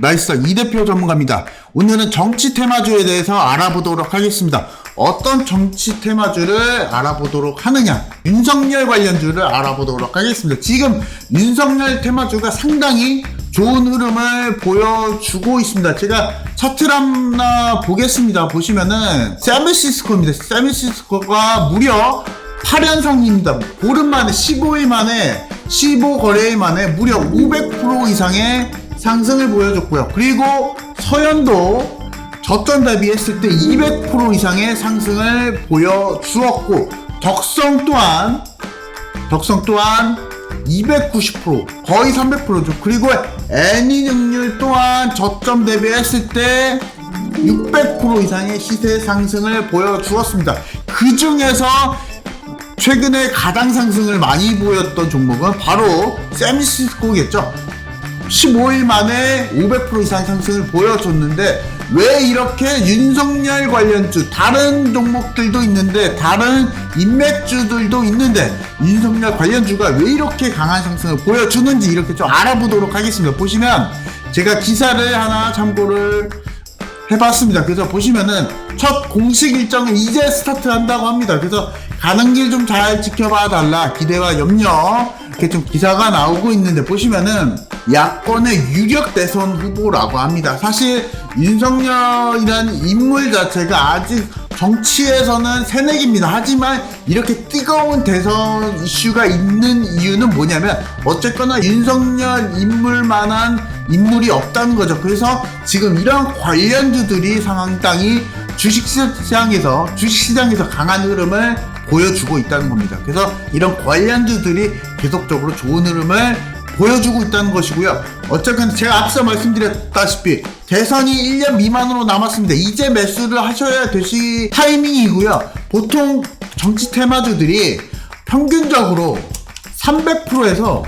나이스타 이 대표 전문가입니다. 오늘은 정치 테마주에 대해서 알아보도록 하겠습니다. 어떤 정치 테마주를 알아보도록 하느냐? 윤석열 관련주를 알아보도록 하겠습니다. 지금 윤석열 테마주가 상당히 좋은 흐름을 보여주고 있습니다. 제가 차트를 하나 보겠습니다. 보시면은 샌프란시스코입니다. 샌프란시스코가 무려 8연상입니다. 보름 만에 15일 만에 15거래일 만에 무려 500% 이상의 상승을 보여줬고요. 그리고 서현도 저점 대비했을 때 200% 이상의 상승을 보여주었고 덕성 또한 덕성 또한 290% 거의 300%죠. 그리고 애니 능률 또한 저점 대비했을 때 600% 이상의 시세 상승을 보여주었습니다. 그 중에서 최근에 가장 상승을 많이 보였던 종목은 바로 샌시스코겠죠. 15일 만에 500% 이상 상승을 보여줬는데 왜 이렇게 윤석열 관련주 다른 종목들도 있는데 다른 인맥주들도 있는데 윤석열 관련주가 왜 이렇게 강한 상승을 보여주는지 이렇게 좀 알아보도록 하겠습니다. 보시면 제가 기사를 하나 참고를 해봤습니다. 그래서 보시면은 첫 공식 일정은 이제 스타트 한다고 합니다. 그래서 가는 길 좀 잘 지켜봐 달라 기대와 염려 이렇게 좀 기사가 나오고 있는데 보시면은 야권의 유력 대선 후보라고 합니다. 사실 윤석열이라는 인물 자체가 아직 정치에서는 새내기입니다. 하지만 이렇게 뜨거운 대선 이슈가 있는 이유는 뭐냐면 어쨌거나 윤석열 인물만한 인물이 없다는 거죠. 그래서 지금 이런 관련주들이 상당히 주식시장에서 주식시장에서 강한 흐름을 보여주고 있다는 겁니다. 그래서 이런 관련주들이 계속적으로 좋은 흐름을 보여주고 있다는 것이고요. 어쨌든 제가 앞서 말씀드렸다시피 대선이 1년 미만으로 남았습니다. 이제 매수를 하셔야 되시 타이밍이고요. 보통 정치 테마주들이 평균적으로 300%에서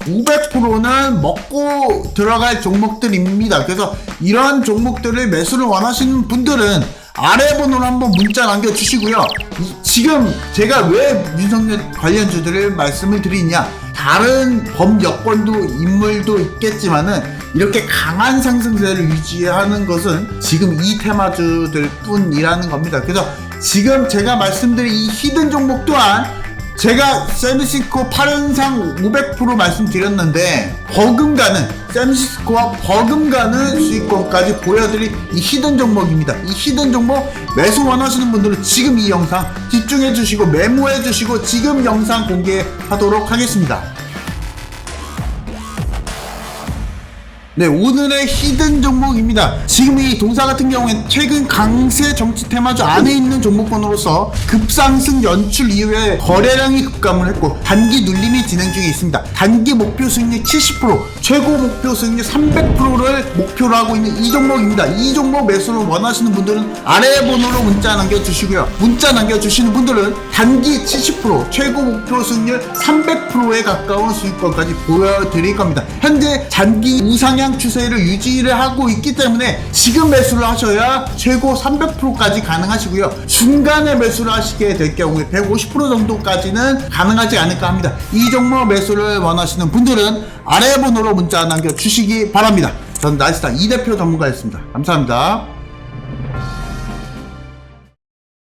500%는 먹고 들어갈 종목들입니다. 그래서 이런 종목들을 매수를 원하시는 분들은 아래 번호로 한번 문자 남겨주시고요. 이- 지금 제가 왜 윤석열 관련 주들을 말씀을 드리냐. 다른 범여권도 인물도 있겠지만은 이렇게 강한 상승세를 유지하는 것은 지금 이 테마주들 뿐이라는 겁니다. 그래서 지금 제가 말씀드린 이 히든 종목 또한 제가 샌시스코 8연상 500% 말씀드렸는데 버금가는 샌시스코와 버금가는 수익권까지 보여드릴 이 히든 종목입니다. 이 히든 종목 매수 원하시는 분들은 지금 이 영상 집중해 주시고 메모해 주시고 지금 영상 공개하도록 하겠습니다. 네, 오늘의 히든 종목입니다. 지금 이 동사 같은 경우엔 최근 강세 정치 테마주 안에 있는 종목군으로서 급상승 연출 이후에 거래량이 급감을 했고 단기 눌림이 진행 중에 있습니다. 단기 목표 수익률 70%, 최고 목표 수익률 300%를 목표로 하고 있는 이 종목입니다. 이 종목 매수를 원하시는 분들은 아래 번호로 문자 남겨주시고요. 문자 남겨주시는 분들은 단기 70%, 최고 목표 수익률 300%에 가까운 수익권까지 보여드릴 겁니다. 현재 단기 우상향 추세를 유지를 하고 있기 때문에 지금 매수를 하셔야 최고 300%까지 가능하시고요. 중간에 매수를 하시게 될 경우에 150% 정도까지는 가능하지 않을까 합니다. 이 종목 매수를 원하시는 분들은 아래 번호로 문자 남겨주시기 바랍니다. 전 나이스타 이 대표 전문가였습니다. 감사합니다.